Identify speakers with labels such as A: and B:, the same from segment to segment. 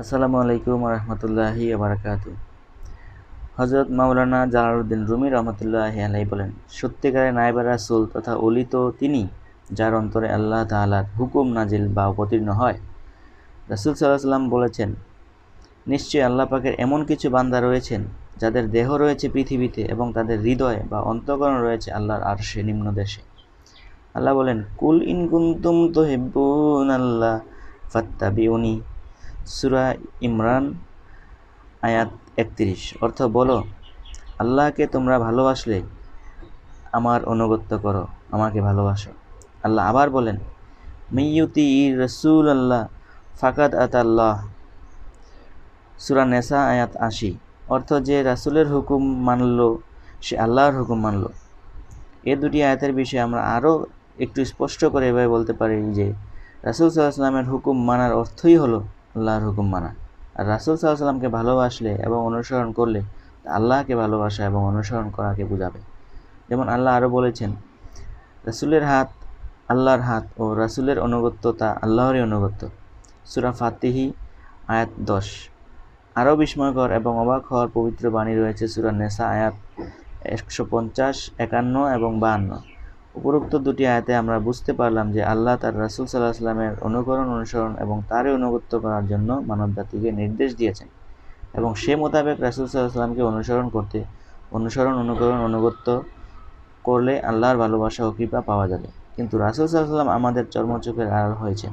A: আসসালামু আলাইকুম রহমতুল্লাহি আবরাকাতু হজরত মাওলানা জালালউদ্দিন রুমি রহমতুল্লাহি আলাই বলেন সত্যিকারে নাইবা রাসুল তথা অলি তো তিনি, যার অন্তরে আল্লাহ তাআলার হুকুম নাজিল বা অবতীর্ণ হয়। রাসুল সাল্লাহ সাল্লাম বলেছেন, নিশ্চয়ই আল্লাহ পাকের এমন কিছু বান্দা রয়েছেন, যাদের দেহ রয়েছে পৃথিবীতে এবং তাদের হৃদয় বা অন্তকরণ রয়েছে আল্লাহর আরশে নিম্ন দেশে। আল্লাহ বলেন, কুল ইন কুন্তুম তো হেব্বুন আল্লাহ ফাত্তাবিউনি সুরা ইমরান, আয়াত একত্রিশ। অর্থ বলো, আল্লাহকে তোমরা ভালোবাসলে আমার অনুগত্য করো, আমাকে ভালোবাসো। আল্লাহ আবার বলেন মেয়ুতি রসুল আল্লাহ ফাকাদ আত আল্লাহ সুরা নেশা আয়াত আশি। অর্থ যে রাসুলের হুকুম মানল, সে আল্লাহর হুকুম মানল। এ দুটি আয়াতের বিষয়ে আমরা আরও একটু স্পষ্ট করে এভাবে বলতে পারি যে রাসুল সাল্লাহামের হুকুম মানার অর্থই হলো আল্লাহর হুকুম মানা। আর রাসুল সাল্লাহামকে ভালোবাসলে এবং অনুসরণ করলে আল্লাহকে ভালোবাসা এবং অনুসরণ করাকে বোঝাবে। যেমন আল্লাহ আরও বলেছেন, রাসুলের হাত আল্লাহর হাত ও রাসুলের অনুগত্য তা আল্লাহরই অনুগত্য সুরা ফাতিহি, আয়াত দশ। আরও বিস্ময়কর এবং অবাক হওয়ার পবিত্র বাণী রয়েছে সুরা নেশা আয়াত একশো পঞ্চাশ, একান্ন এবং বাহান্ন। উপরোক্ত দুটি আয়াতে আমরা বুঝতে পারলাম যে আল্লাহ তার রাসুল সাল্লাহ সাল্লামের অনুকরণ অনুসরণ এবং তারই অনুগত্য করার জন্য মানব জাতিকে নির্দেশ দিয়েছেন এবং সে মোতাবেক রাসুল সাল্লাহ সাল্লামকে অনুসরণ করতে, অনুসরণ, অনুকরণ, অনুগত্য করলে আল্লাহর ভালোবাসা ও কৃপা পাওয়া যাবে। কিন্তু রাসুল সাল্লাম আমাদের চর্মচোখের আড়াল হয়েছে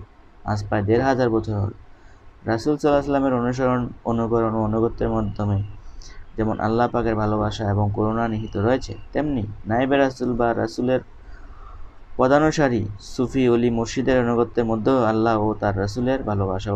A: আজ প্রায় দেড় হাজার বছর হল। রাসুল সাল্লাহ সাল্লামের অনুসরণ, অনুকরণ ও অনুগত্যের মাধ্যমে যেমন আল্লাহ পাকের ভালোবাসা এবং করুণা নিহিত রয়েছে, তেমনি নাইবে রাসুল বা রাসুলের পদানুসারী সুফি অলি মুর্শিদের অনুগত্যের মধ্যেও আল্লাহ ও তার রাসুলের ভালোবাসা